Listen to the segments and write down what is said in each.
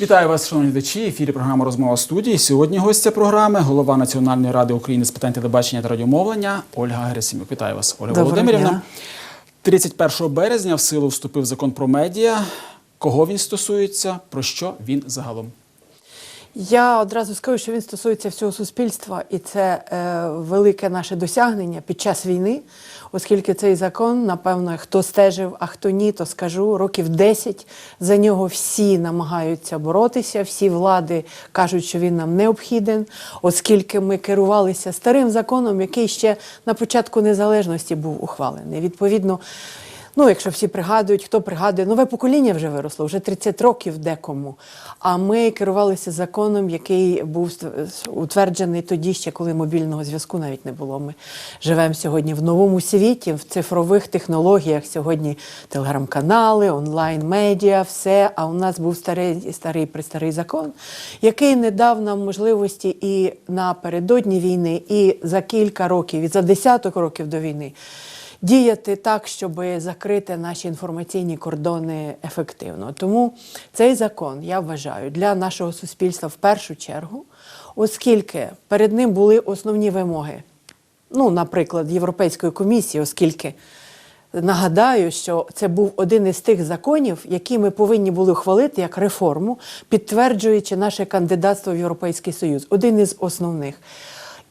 Вітаю вас, шановні глядачі. Ефірі програма Розмова студії. Сьогодні гостя програми, голова Національної ради України з питань телебачення та радіомовлення Ольга Герасимюк. Вітаю вас, Ольга Доброго Володимирівна. дня. 31 березня в силу вступив закон про медіа. Кого він стосується? Про що він загалом? Я одразу скажу, що він стосується всього суспільства, і це е, велике наше досягнення під час війни, оскільки цей закон, напевно, хто стежив, а хто ні, то скажу, років 10 за нього всі намагаються боротися, всі влади кажуть, що він нам необхіден, оскільки ми керувалися старим законом, який ще на початку незалежності був ухвалений. Відповідно. Ну, якщо всі пригадують, хто пригадує, нове покоління вже виросло, вже 30 років декому. А ми керувалися законом, який був утверджений тоді, ще коли мобільного зв'язку навіть не було. Ми живемо сьогодні в новому світі, в цифрових технологіях. Сьогодні телеграм-канали, онлайн-медіа, все. А у нас був старий, старий престарий закон, який не дав нам можливості і напередодні війни, і за кілька років, і за десяток років до війни діяти так, щоб закрити наші інформаційні кордони ефективно. Тому цей закон, я вважаю, для нашого суспільства в першу чергу, оскільки перед ним були основні вимоги. Ну, наприклад, Європейської комісії, оскільки нагадаю, що це був один із тих законів, які ми повинні були ухвалити як реформу, підтверджуючи наше кандидатство в Європейський Союз. Один із основних.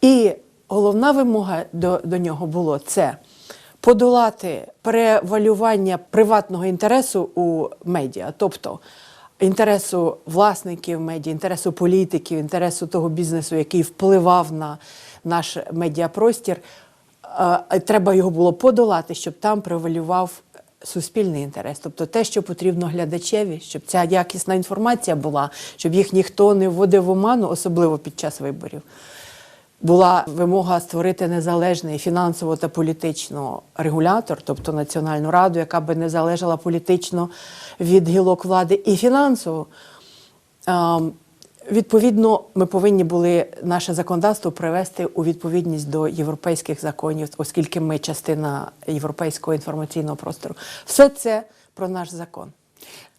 І головна вимога до, до нього було це подолати перевалювання приватного інтересу у медіа, тобто інтересу власників медіа, інтересу політиків, інтересу того бізнесу, який впливав на наш медіапростір. Е, Треба його було подолати, щоб там превалював суспільний інтерес, тобто те, що потрібно глядачеві, щоб ця якісна інформація була, щоб їх ніхто не вводив в оману, особливо під час виборів була вимога створити незалежний фінансово та політично регулятор, тобто Національну раду, яка би не залежала політично від гілок влади і фінансово. Відповідно, ми повинні були наше законодавство привести у відповідність до європейських законів, оскільки ми частина європейського інформаційного простору. Все це про наш закон.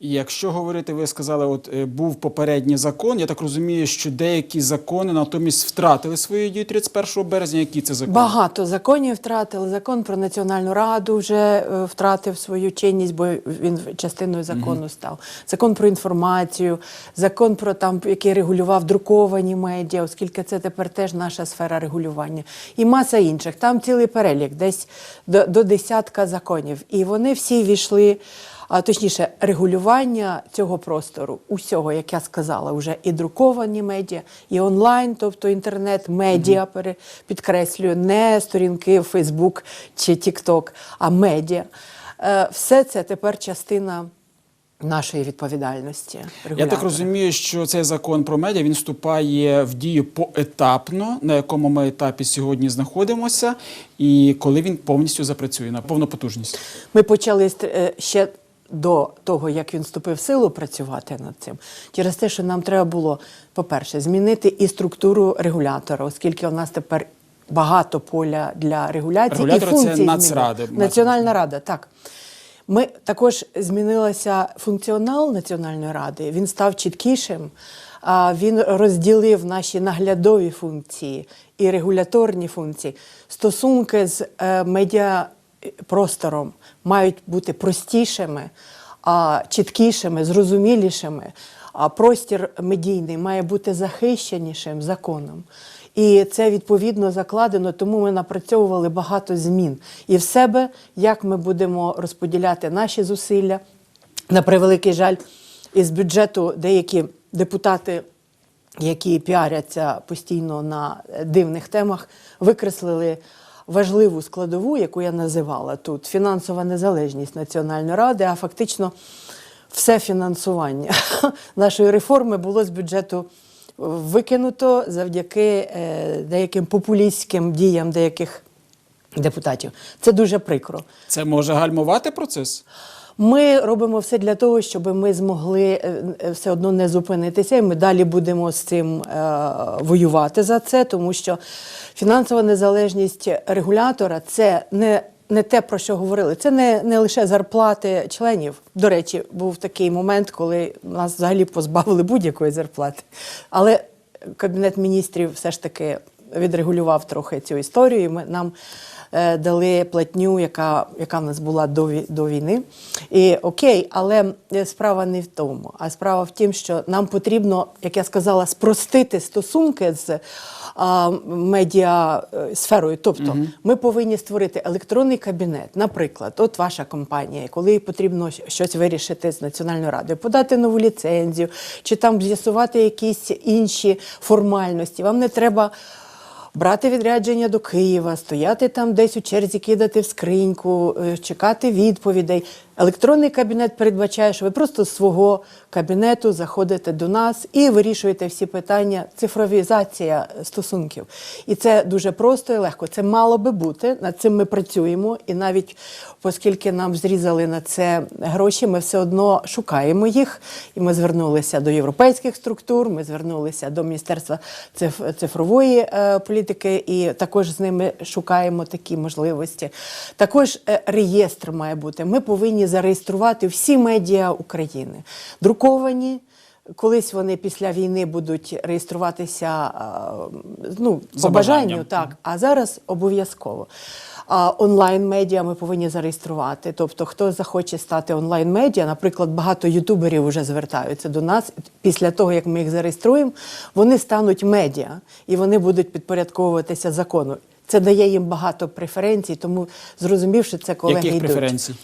Якщо говорити, ви сказали, от е, був попередній закон. Я так розумію, що деякі закони натомість втратили свою дію 31 березня. Які це закони? Багато законів втратили. Закон про національну раду вже е, втратив свою чинність, бо він частиною закону став. Закон про інформацію, закон про там, який регулював друковані медіа, оскільки це тепер теж наша сфера регулювання, і маса інших. Там цілий перелік, десь до, до десятка законів. І вони всі війшли. А точніше, регулювання цього простору, усього, як я сказала, вже і друковані медіа, і онлайн, тобто інтернет, медіа, пере- підкреслюю, не сторінки в Фейсбук чи Тікток, а медіа. Е, Все це тепер частина нашої відповідальності. Я так розумію, що цей закон про медіа він вступає в дію поетапно, на якому ми етапі сьогодні знаходимося, і коли він повністю запрацює на повну потужність. Ми почали е, ще до того, як він вступив в силу, працювати над цим. Через те, що нам треба було, по-перше, змінити і структуру регулятора, оскільки у нас тепер багато поля для регуляції Регулятор і це функцій Нацрада, змінили. Національна рада, так. Ми також змінилася функціонал Національної ради. Він став чіткішим. Він розділив наші наглядові функції і регуляторні функції. Стосунки з е, медіапростором мають бути простішими, чіткішими, зрозумілішими. А простір медійний має бути захищенішим законом. І це відповідно закладено, тому ми напрацьовували багато змін. І в себе, як ми будемо розподіляти наші зусилля, на превеликий жаль, із бюджету деякі депутати, які піаряться постійно на дивних темах, викреслили важливу складову, яку я називала тут фінансова незалежність Національної ради, а фактично все фінансування нашої реформи було з бюджету викинуто завдяки е, деяким популістським діям деяких депутатів. Це дуже прикро. Це може гальмувати процес? Ми робимо все для того, щоб ми змогли е, е, все одно не зупинитися, і ми далі будемо з цим е, воювати за це, тому що фінансова незалежність регулятора це не. Не те, про що говорили, це не, не лише зарплати членів. До речі, був такий момент, коли нас взагалі позбавили будь-якої зарплати. Але Кабінет міністрів все ж таки відрегулював трохи цю історію. і Ми нам е, дали платню, яка, яка в нас була до, до війни. І окей, але е, справа не в тому. А справа в тім, що нам потрібно, як я сказала, спростити стосунки з а, медіа е, сферою. Тобто, ми повинні створити електронний кабінет. Наприклад, от ваша компанія, коли потрібно щось вирішити з Національною радою, подати нову ліцензію, чи там з'ясувати якісь інші формальності. Вам не треба. Брати відрядження до Києва, стояти там десь у черзі, кидати в скриньку, е, чекати відповідей. Електронний кабінет передбачає, що ви просто з свого кабінету заходите до нас і вирішуєте всі питання. Цифровізація стосунків. І це дуже просто і легко. Це мало би бути. Над цим ми працюємо. І навіть оскільки нам зрізали на це гроші, ми все одно шукаємо їх. І ми звернулися до європейських структур, ми звернулися до Міністерства цифрової е, політики, і також з ними шукаємо такі можливості. Також е, реєстр має бути. Ми повинні зареєструвати всі медіа України, друковані. Колись вони після війни будуть реєструватися ну, по бажанню, так, а зараз обов'язково. А онлайн-медіа ми повинні зареєструвати. Тобто, хто захоче стати онлайн-медіа, наприклад, багато ютуберів вже звертаються до нас. Після того, як ми їх зареєструємо, вони стануть медіа і вони будуть підпорядковуватися закону. Це дає їм багато преференцій, тому зрозумівши це, колеги Яких йдуть. преференцій?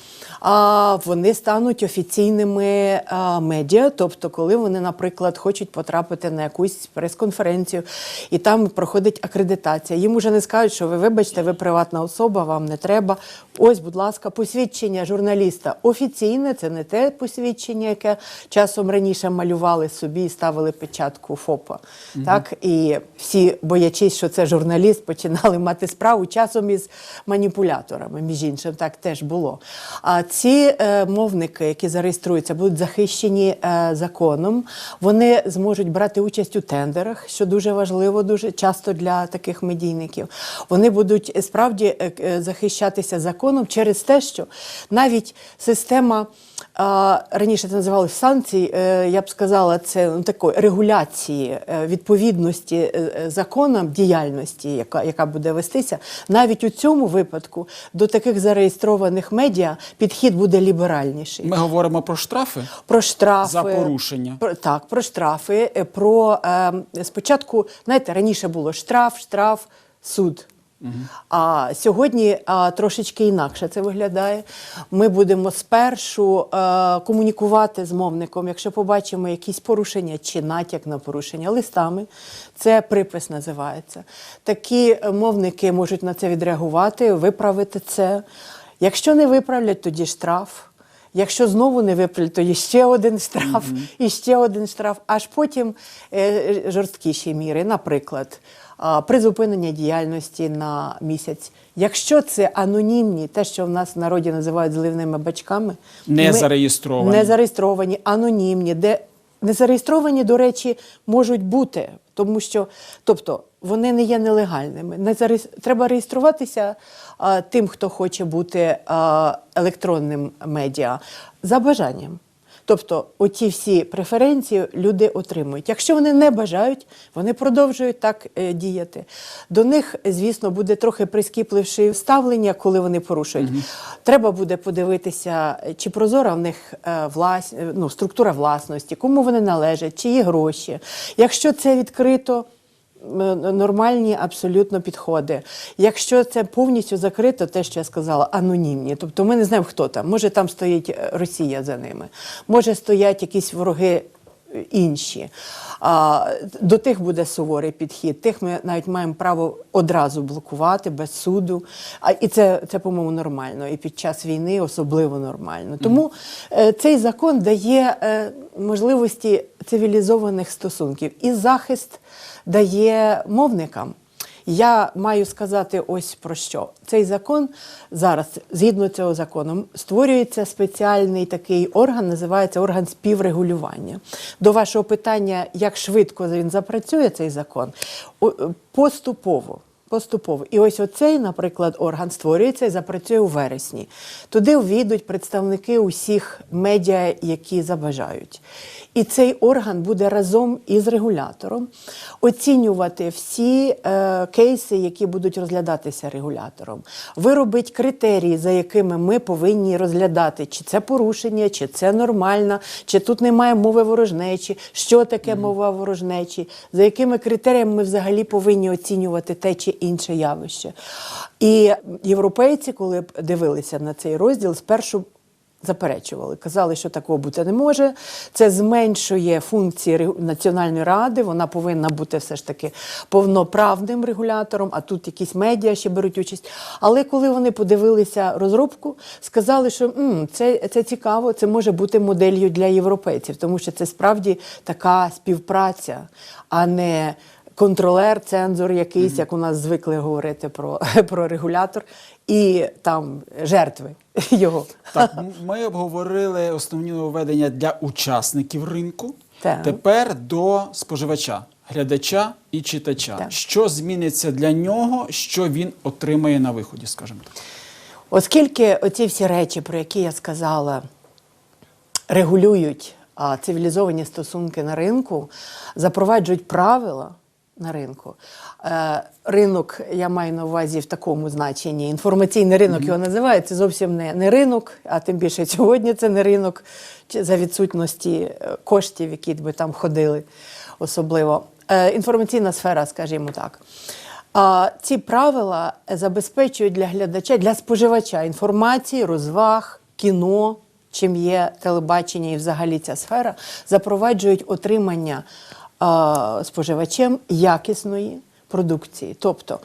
А вони стануть офіційними а, медіа, тобто, коли вони, наприклад, хочуть потрапити на якусь прес-конференцію, і там проходить акредитація. Їм уже не скажуть, що ви вибачте, ви приватна особа, вам не треба. Ось, будь ласка, посвідчення журналіста офіційне, це не те посвідчення, яке часом раніше малювали собі і ставили печатку ФОПа. Так і всі, боячись, що це журналіст, починали мати справу часом із маніпуляторами. Між іншим, так теж було. А ці е, мовники, які зареєструються, будуть захищені е, законом. Вони зможуть брати участь у тендерах, що дуже важливо, дуже часто для таких медійників. Вони будуть е, справді захищатися законом через те, що навіть система. Раніше це називалось санкцій, е, я б сказала, це ну, такої регуляції відповідності законам діяльності, яка, яка буде вестися. Навіть у цьому випадку до таких зареєстрованих медіа підхід буде ліберальніший. Ми говоримо про штрафи. Про штрафи За порушення. Про, так, про штрафи. е, Про е, спочатку, знаєте, раніше було штраф, штраф, суд. А сьогодні а, трошечки інакше це виглядає. Ми будемо спершу е, комунікувати з мовником, якщо побачимо якісь порушення чи натяк на порушення листами. Це припис називається. Такі е, мовники можуть на це відреагувати, виправити це. Якщо не виправлять, тоді штраф. Якщо знову не виправлять, то є ще один штраф і ще один штраф, аж потім е, жорсткіші міри, наприклад, призупинення діяльності на місяць. Якщо це анонімні, те, що в нас в народі називають зливними бачками, Не зареєстровані. не зареєстровані, анонімні, де не зареєстровані, до речі, можуть бути, тому що, тобто, вони не є нелегальними. Не зареєс- Треба реєструватися а, тим, хто хоче бути а, електронним медіа, за бажанням. Тобто, оті всі преференції люди отримують. Якщо вони не бажають, вони продовжують так е, діяти. До них, звісно, буде трохи прискіпливше ставлення, коли вони порушують. Треба буде подивитися, чи прозора в них е, влас... ну, структура власності, кому вони належать, чиї гроші. Якщо це відкрито. Нормальні абсолютно підходи. Якщо це повністю закрито, те, що я сказала, анонімні. Тобто ми не знаємо, хто там. Може, там стоїть е, Росія за ними, може стоять якісь вороги е, інші. А, до тих буде суворий підхід. Тих ми навіть маємо право одразу блокувати без суду. А, і це, це, по-моєму, нормально. І під час війни особливо нормально. Тому е, цей закон дає е, можливості цивілізованих стосунків і захист дає мовникам. Я маю сказати ось про що. Цей закон зараз, згідно цього закону, створюється спеціальний такий орган, називається орган співрегулювання. До вашого питання, як швидко він запрацює, цей закон, поступово. Поступово. І ось оцей, наприклад, орган створюється і запрацює у вересні. Туди увійдуть представники усіх медіа, які забажають. І цей орган буде разом із регулятором оцінювати всі е, кейси, які будуть розглядатися регулятором, виробить критерії, за якими ми повинні розглядати, чи це порушення, чи це нормально, чи тут немає мови ворожнечі, що таке мова ворожнечі, за якими критеріями ми взагалі повинні оцінювати те чи інше явище. І європейці, коли дивилися на цей розділ, спершу заперечували, казали, що такого бути не може. Це зменшує функції Національної ради. Вона повинна бути все ж таки повноправним регулятором, а тут якісь медіа ще беруть участь. Але коли вони подивилися розробку, сказали, що «М, це, це цікаво, це може бути моделлю для європейців, тому що це справді така співпраця, а не. Контролер, цензор якийсь, як у нас звикли говорити про, про регулятор, і там жертви його. Так, ми обговорили основні нововведення для учасників ринку. Так. Тепер до споживача, глядача і читача. Так. Що зміниться для нього, що він отримає на виході, скажімо так. Оскільки оці всі речі, про які я сказала, регулюють а, цивілізовані стосунки на ринку, запроваджують правила на ринку. Е, ринок, я маю на увазі в такому значенні, інформаційний ринок його називають, це зовсім не, не ринок, а тим більше сьогодні це не ринок за відсутності е, коштів, які би там ходили особливо. Е, інформаційна сфера, скажімо так. А ці правила забезпечують для глядача, для споживача інформації, розваг, кіно, чим є телебачення і взагалі ця сфера, запроваджують отримання споживачем якісної продукції. Тобто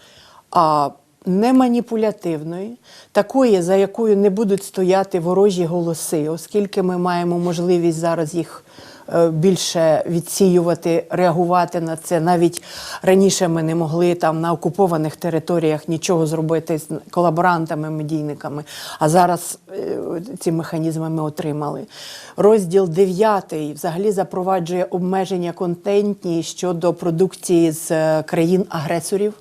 не маніпулятивної, такої, за якою не будуть стояти ворожі голоси, оскільки ми маємо можливість зараз їх е, більше відсіювати, реагувати на це. Навіть раніше ми не могли там на окупованих територіях нічого зробити з колаборантами, медійниками. А зараз е, ці механізми ми отримали. Розділ 9 взагалі запроваджує обмеження контентні щодо продукції з е, країн-агресорів.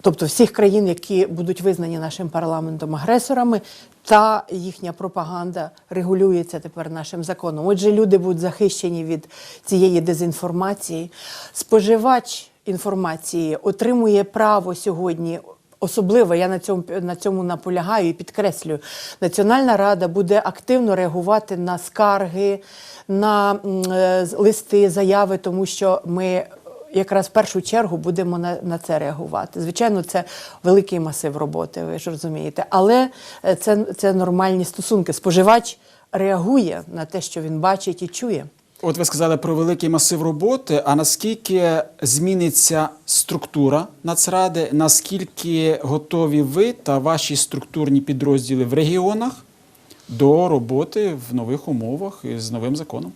Тобто всіх країн, які будуть визнані нашим парламентом агресорами, та їхня пропаганда регулюється тепер нашим законом. Отже, люди будуть захищені від цієї дезінформації. Споживач інформації отримує право сьогодні. Особливо я на цьому на цьому наполягаю і підкреслюю. Національна рада буде активно реагувати на скарги, на е, листи, заяви, тому що ми якраз в першу чергу будемо на, на це реагувати. Звичайно, це великий масив роботи, ви ж розумієте. Але е, це, це нормальні стосунки. Споживач реагує на те, що він бачить і чує. От ви сказали про великий масив роботи. А наскільки зміниться структура Нацради? Наскільки готові ви та ваші структурні підрозділи в регіонах до роботи в нових умовах і з новим законом?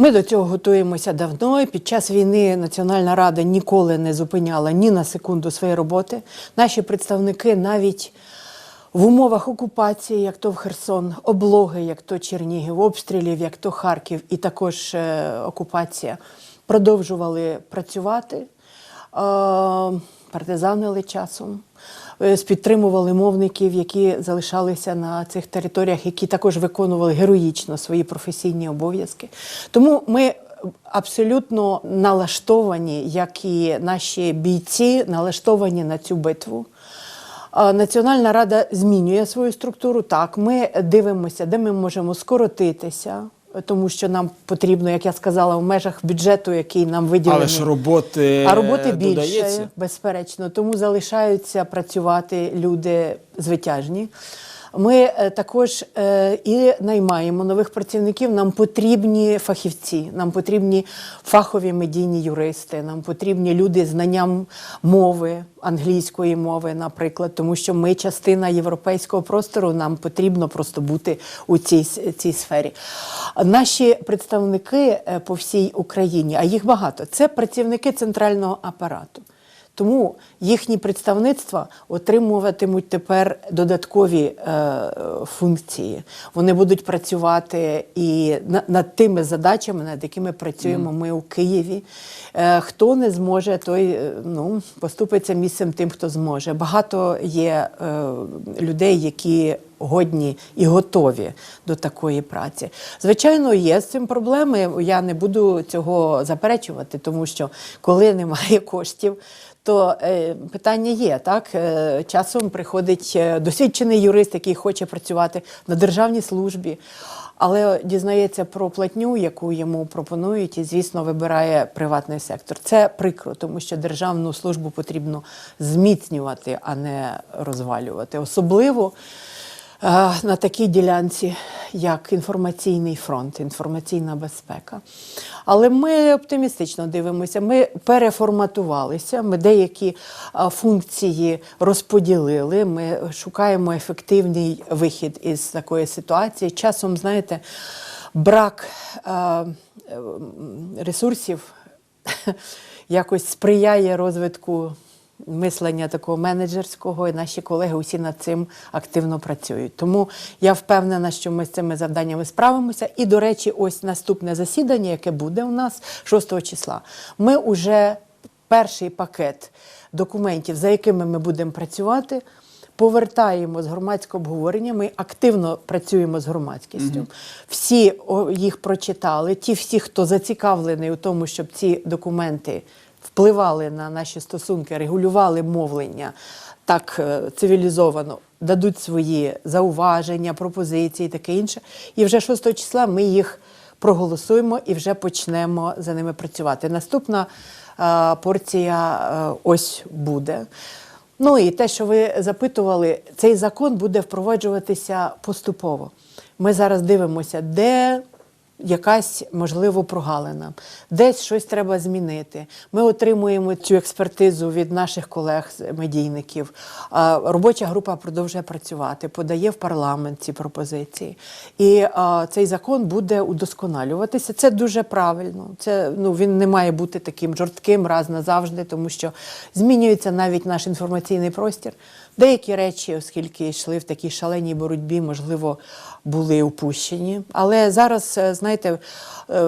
Ми до цього готуємося давно. і Під час війни Національна Рада ніколи не зупиняла ні на секунду своєї роботи. Наші представники навіть в умовах окупації, як то в Херсон, облоги, як то Чернігів, обстрілів, як то Харків, і також е, окупація, продовжували працювати, е, партизанили часом. Е, Підтримували мовників, які залишалися на цих територіях, які також виконували героїчно свої професійні обов'язки. Тому ми абсолютно налаштовані, як і наші бійці, налаштовані на цю битву. Національна рада змінює свою структуру. Так, ми дивимося, де ми можемо скоротитися, тому що нам потрібно, як я сказала, в межах бюджету, який нам виділений. Але ж роботи, А роботи більше, додається. безперечно. Тому залишаються працювати люди звитяжні. Ми е, також е, і наймаємо нових працівників. Нам потрібні фахівці, нам потрібні фахові медійні юристи, нам потрібні люди з знанням мови, англійської мови, наприклад, тому що ми частина європейського простору, нам потрібно просто бути у цій, цій сфері. Наші представники е, по всій Україні, а їх багато, це працівники центрального апарату. Тому їхні представництва отримуватимуть тепер додаткові е, функції. Вони будуть працювати і на- над тими задачами, над якими працюємо ми у Києві. Е, хто не зможе, той е, ну, поступиться місцем тим, хто зможе. Багато є е, людей, які годні і готові до такої праці. Звичайно, є з цим проблеми. Я не буду цього заперечувати, тому що коли немає коштів. То е, питання є так. Е, часом приходить е, досвідчений юрист, який хоче працювати на державній службі, але дізнається про платню, яку йому пропонують, і звісно вибирає приватний сектор. Це прикро, тому що державну службу потрібно зміцнювати, а не розвалювати. Особливо на такій ділянці, як інформаційний фронт, інформаційна безпека. Але ми оптимістично дивимося. Ми переформатувалися, ми деякі е, функції розподілили. Ми шукаємо ефективний вихід із такої ситуації. Часом, знаєте, брак е, е, ресурсів якось сприяє розвитку мислення такого менеджерського, і наші колеги усі над цим активно працюють. Тому я впевнена, що ми з цими завданнями справимося. І, до речі, ось наступне засідання, яке буде у нас 6 числа. Ми вже перший пакет документів, за якими ми будемо працювати. Повертаємо з громадського обговорення. Ми активно працюємо з громадськістю. Всі їх прочитали. Ті, всі, хто зацікавлений у тому, щоб ці документи впливали на наші стосунки, регулювали мовлення так е, цивілізовано, дадуть свої зауваження, пропозиції, таке інше. І вже 6 числа ми їх проголосуємо і вже почнемо за ними працювати. Наступна е, порція е, ось буде. Ну і те, що ви запитували, цей закон буде впроваджуватися поступово. Ми зараз дивимося, де якась можливо прогалина, десь щось треба змінити. Ми отримуємо цю експертизу від наших колег медійників. Робоча група продовжує працювати, подає в парламент ці пропозиції. І а, цей закон буде удосконалюватися. Це дуже правильно. Це ну він не має бути таким жорстким раз назавжди, тому що змінюється навіть наш інформаційний простір. Деякі речі, оскільки йшли в такій шаленій боротьбі, можливо, були упущені. Але зараз, е, знаєте, е,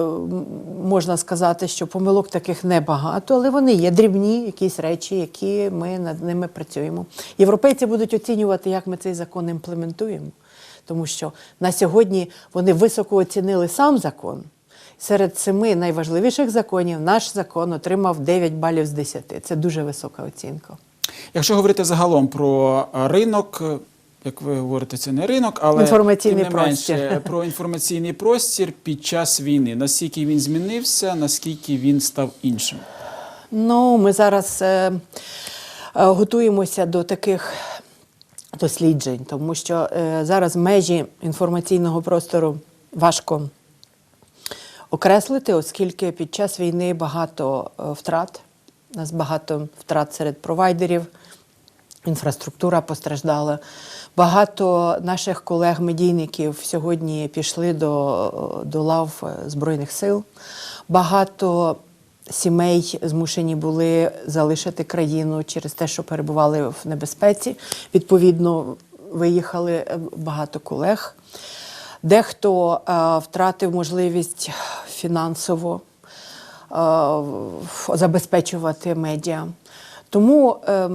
можна сказати, що помилок таких небагато, але вони є дрібні, якісь речі, які ми над ними працюємо. Європейці будуть оцінювати, як ми цей закон імплементуємо, тому що на сьогодні вони високо оцінили сам закон. Серед семи найважливіших законів наш закон отримав 9 балів з 10. Це дуже висока оцінка. Якщо говорити загалом про е, ринок, е, як ви говорите, це не ринок, але Інформаційний тим не простір. менше, про інформаційний простір під час війни. Наскільки він змінився, наскільки він став іншим? Ну, ми зараз е, е, готуємося до таких досліджень, тому що е, зараз межі інформаційного простору важко окреслити, оскільки під час війни багато втрат. У нас багато втрат серед провайдерів, інфраструктура постраждала. Багато наших колег-медійників сьогодні пішли до, до лав е, Збройних сил. Багато сімей змушені були залишити країну через те, що перебували в небезпеці. Відповідно, виїхали е, багато колег. Дехто е, втратив можливість фінансово е, забезпечувати медіа. Тому е,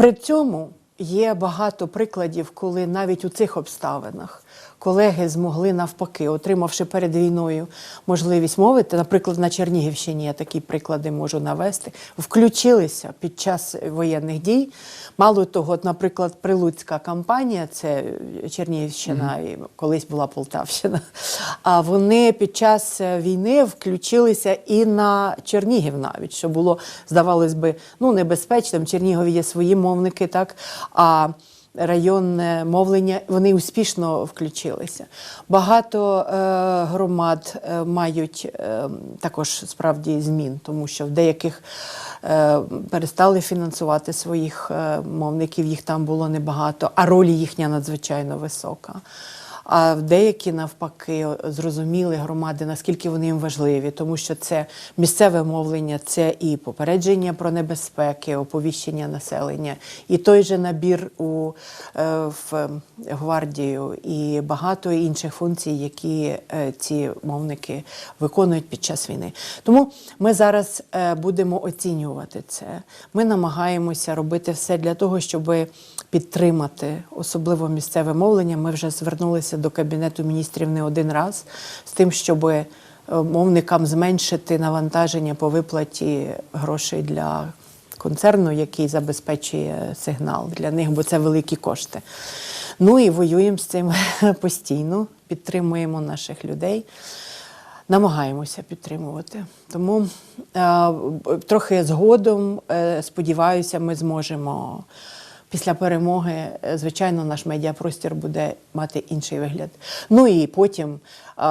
при цьому є багато прикладів, коли навіть у цих обставинах колеги змогли навпаки, отримавши перед війною можливість мовити, наприклад, на Чернігівщині я такі приклади можу навести, включилися під час воєнних дій. Мало того, от, наприклад, Прилуцька кампанія, це Чернігівщина, і колись була Полтавщина. А вони під час війни включилися і на Чернігів навіть, що було, здавалось би, ну, небезпечним. Чернігові є свої мовники, так. А районне мовлення, вони успішно включилися. Багато е, громад е, мають е, також справді змін, тому що в деяких перестали фінансувати своїх мовників, їх там було небагато, а роль їхня надзвичайно висока. А деякі навпаки зрозуміли громади, наскільки вони їм важливі, тому що це місцеве мовлення, це і попередження про небезпеки, оповіщення населення, і той же набір у е, в гвардію, і багато інших функцій, які е, ці мовники виконують під час війни. Тому ми зараз е, будемо оцінювати це. Ми намагаємося робити все для того, щоб підтримати особливо місцеве мовлення. Ми вже звернулися до кабінету міністрів не один раз з тим, щоб е, мовникам зменшити навантаження по виплаті грошей для концерну, який забезпечує сигнал для них, бо це великі кошти. Ну і воюємо з цим постійно, підтримуємо наших людей. Намагаємося підтримувати. Тому е, трохи згодом, е, сподіваюся, ми зможемо після перемоги, е, звичайно, наш медіапростір буде мати інший вигляд. Ну і потім,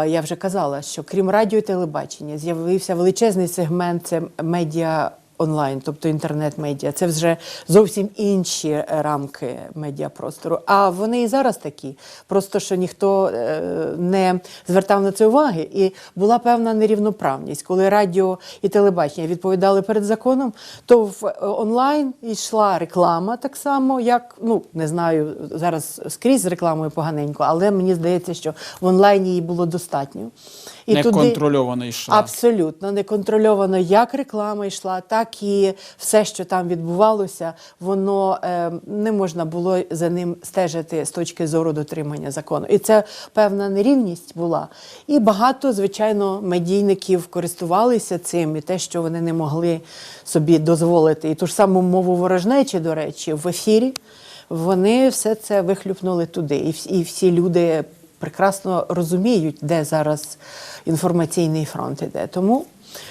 я вже казала, що крім радіо і телебачення, з'явився величезний сегмент це медіа. Онлайн, тобто інтернет-медіа, це вже зовсім інші е, рамки медіапростору. А вони і зараз такі. Просто що ніхто е, не звертав на це уваги, і була певна нерівноправність. Коли радіо і телебачення відповідали перед законом, то в е, онлайн йшла реклама так само, як ну не знаю, зараз скрізь з рекламою поганенько, але мені здається, що в онлайні її було достатньо. Неконтрольовано йшла. Абсолютно неконтрольовано, як реклама йшла, так і все, що там відбувалося, воно е, не можна було за ним стежити з точки зору дотримання закону. І це певна нерівність була. І багато, звичайно, медійників користувалися цим, і те, що вони не могли собі дозволити. І ту ж саму мову ворожнечі, до речі, в ефірі. Вони все це вихлюпнули туди, і всі, і всі люди прекрасно розуміють, де зараз інформаційний фронт іде. Тому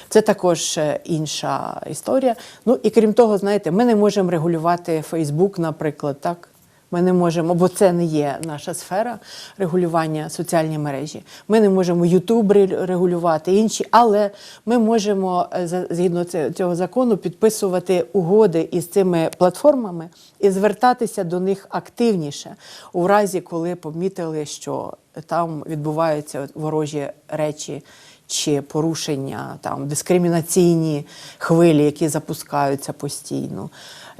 це також е, інша історія. Ну і крім того, знаєте, ми не можемо регулювати Фейсбук, наприклад, так. Ми не можемо, бо це не є наша сфера регулювання соціальні мережі. Ми не можемо Ютуб регулювати інші, але ми можемо е, згідно цього закону підписувати угоди із цими платформами і звертатися до них активніше у разі, коли помітили, що там відбуваються ворожі речі. Чи порушення там дискримінаційні хвилі, які запускаються постійно.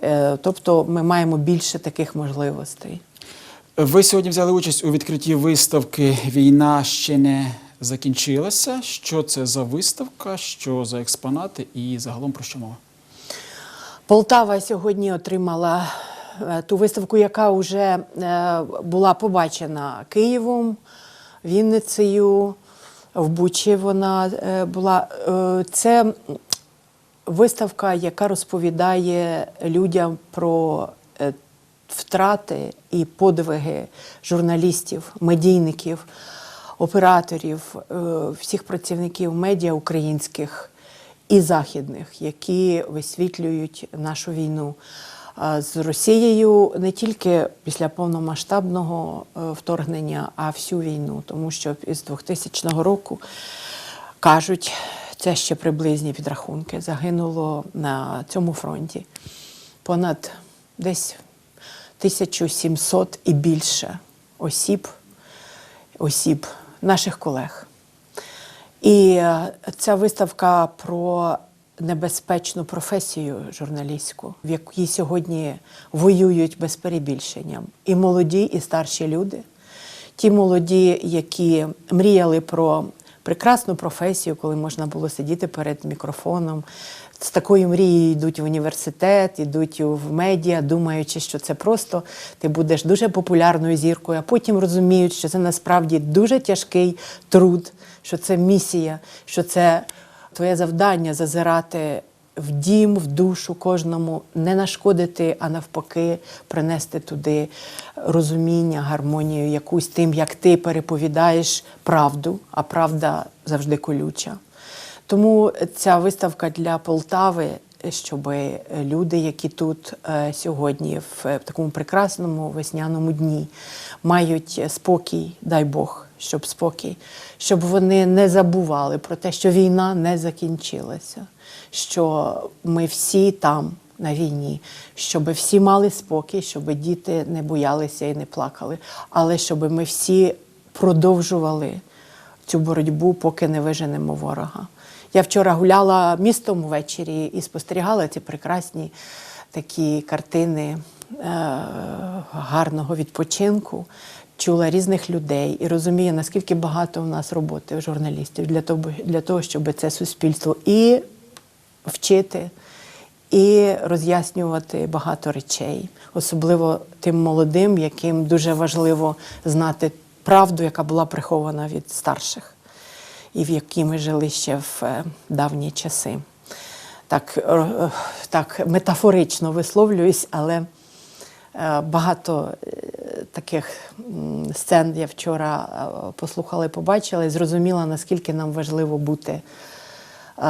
Е, Тобто ми маємо більше таких можливостей. Ви сьогодні взяли участь у відкритті виставки Війна ще не закінчилася. Що це за виставка, що за експонати і загалом про що мова? Полтава сьогодні отримала е, ту виставку, яка вже е, була побачена Києвом, Вінницею, в Бучі вона е, була. Е, Це виставка, яка розповідає людям про е, втрати і подвиги журналістів, медійників, операторів, всіх працівників медіа українських і західних, які висвітлюють нашу війну з Росією не тільки після повномасштабного е, вторгнення, а всю війну, тому що з 2000 року кажуть, це ще приблизні підрахунки. Загинуло на цьому фронті понад десь 1700 і більше осіб, осіб наших колег. І е, ця виставка про небезпечну професію журналістську, в якій сьогодні воюють без перебільшення і молоді, і старші люди. Ті молоді, які мріяли про прекрасну професію, коли можна було сидіти перед мікрофоном. З такою мрією йдуть в університет, йдуть в медіа, думаючи, що це просто ти будеш дуже популярною зіркою, а потім розуміють, що це насправді дуже тяжкий труд, що це місія, що це твоє завдання зазирати в дім, в душу кожному, не нашкодити, а навпаки, принести туди розуміння, гармонію якусь тим, як ти переповідаєш правду, а правда завжди колюча. Тому ця виставка для Полтави, щоб люди, які тут е, сьогодні, в такому прекрасному весняному дні, мають спокій, дай Бог, щоб спокій, щоб вони не забували про те, що війна не закінчилася, що ми всі там. На війні, щоб всі мали спокій, щоб діти не боялися і не плакали, але щоб ми всі продовжували цю боротьбу, поки не виженемо ворога. Я вчора гуляла містом ввечері і спостерігала ці прекрасні такі картини е, гарного відпочинку, чула різних людей і розумію, наскільки багато у нас роботи журналістів для того, для того щоб це суспільство і вчити, і роз'яснювати багато речей, особливо тим молодим, яким дуже важливо знати правду, яка була прихована від старших, і в якій ми жили ще в е, давні часи. Так, е, так метафорично висловлююсь, але е, багато таких сцен я вчора е, послухала і побачила, і зрозуміла, наскільки нам важливо бути е,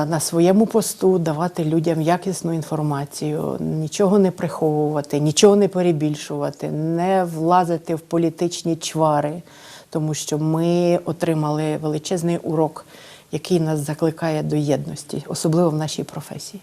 на своєму посту, давати людям якісну інформацію, нічого не приховувати, нічого не перебільшувати, не влазити в політичні чвари, тому що ми отримали величезний урок, який нас закликає до єдності, особливо в нашій професії.